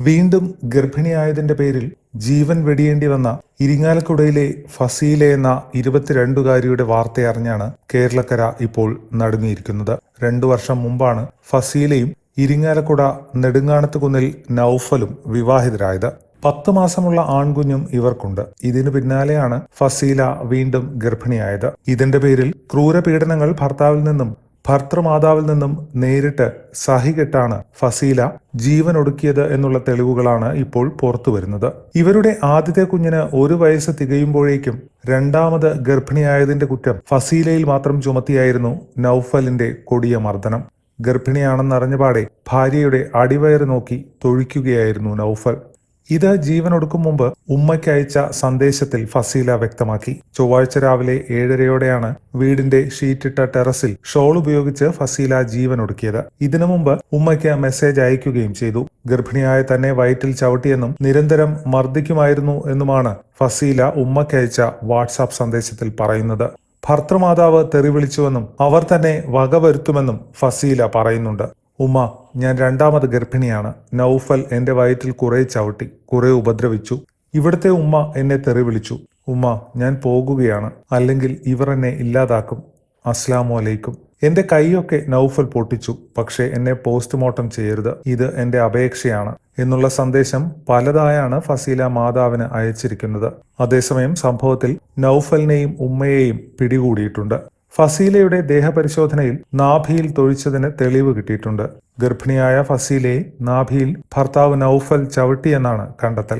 വീണ്ടും ഗർഭിണിയായതിന്റെ പേരിൽ ജീവൻ വെടിയേണ്ടി വന്ന ഇരിങ്ങാലക്കുടയിലെ ഫസീല എന്ന ഇരുപത്തിരണ്ടുകാരിയുടെ വാർത്തയറിഞ്ഞാണ് കേരളക്കര ഇപ്പോൾ നടുങ്ങിയിരിക്കുന്നത്. രണ്ടു വർഷം മുമ്പാണ് ഫസീലയും ഇരിങ്ങാലക്കുട നെടുങ്ങാണത്ത് കുന്നിൽ നൌഫലും വിവാഹിതരായത്. പത്ത് മാസമുള്ള ആൺകുഞ്ഞും ഇവർക്കുണ്ട്. ഇതിനു പിന്നാലെയാണ് ഫസീല വീണ്ടും ഗർഭിണിയായത്. ഇതിന്റെ പേരിൽ ക്രൂരപീഡനങ്ങൾ ഭർത്താവിൽ നിന്നും ഭർത്തൃമാതാവിൽ നിന്നും നേരിട്ട് സഹികെട്ടാണ് ഫസീല ജീവൻ ഒടുക്കിയത് എന്നുള്ള തെളിവുകളാണ് ഇപ്പോൾ പുറത്തു വരുന്നത്. ഇവരുടെ ആദ്യത്തെ കുഞ്ഞിന് ഒരു വയസ്സ് തികയുമ്പോഴേക്കും രണ്ടാമത് ഗർഭിണിയായതിന്റെ കുറ്റം ഫസീലയിൽ മാത്രം ചുമത്തിയായിരുന്നു നൌഫലിന്റെ കൊടിയ മർദ്ദനം. ഗർഭിണിയാണെന്നറിഞ്ഞപാടെ ഭാര്യയുടെ അടിവയറ് നോക്കി തൊഴിക്കുകയായിരുന്നു നൌഫൽ. ഇത് ജീവനൊടുക്കും മുമ്പ് ഉമ്മയ്ക്ക് അയച്ച സന്ദേശത്തിൽ ഫസീല വ്യക്തമാക്കി. ചൊവ്വാഴ്ച രാവിലെ ഏഴരയോടെയാണ് വീടിന്റെ ഷീറ്റിട്ട ടെറസിൽ ഷോൾ ഉപയോഗിച്ച് ഫസീല ജീവനൊടുക്കിയത് ഇതിനു മുമ്പ് ഉമ്മയ്ക്ക് മെസ്സേജ് അയക്കുകയും ചെയ്തു. ഗർഭിണിയായ തന്നെ വയറ്റിൽ ചവിട്ടിയെന്നും നിരന്തരം മർദ്ദിക്കുമായിരുന്നു എന്നുമാണ് ഫസീല ഉമ്മയ്ക്കയച്ച വാട്സാപ്പ് സന്ദേശത്തിൽ പറയുന്നത്. ഭർത്തൃമാതാവ് തെറി വിളിച്ചുവെന്നും അവർ തന്നെ വകവരുത്തുമെന്നും ഫസീല പറയുന്നുണ്ട്. ഉമ്മ ഞാൻ രണ്ടാമത് ഗർഭിണിയാണ്. നൌഫൽ എന്റെ വയറ്റിൽ കുറെ ചവിട്ടി കുറെ ഉപദ്രവിച്ചു. ഇവിടുത്തെ ഉമ്മ എന്നെ തെറി വിളിച്ചു. ഉമ്മ ഞാൻ പോകുകയാണ്. അല്ലെങ്കിൽ ഇവർ എന്നെ ഇല്ലാതാക്കും. അസ്ലാമു അലൈക്കും. എന്റെ കൈയൊക്കെ നൌഫൽ പൊട്ടിച്ചു. പക്ഷേ എന്നെ പോസ്റ്റ്മോർട്ടം ചെയ്യരുത്. ഇത് എന്റെ അപേക്ഷയാണ് എന്നുള്ള സന്ദേശം പലതായാണ് ഫസീല മാതാവിന് അയച്ചിരിക്കുന്നത്. അതേസമയം സംഭവത്തിൽ നൌഫലിനെയും ഉമ്മയെയും പിടികൂടിയിട്ടുണ്ട്. ഫസീലയുടെ ദേഹപരിശോധനയിൽ നാഭിയിൽ തൊഴിച്ചതിന് തെളിവ് കിട്ടിയിട്ടുണ്ട്. ഗർഭിണിയായ ഫസീലയെ നാഭിയിൽ ഭർത്താവ് നൌഫൽ ചവിട്ടിയെന്നാണ് കണ്ടെത്തൽ.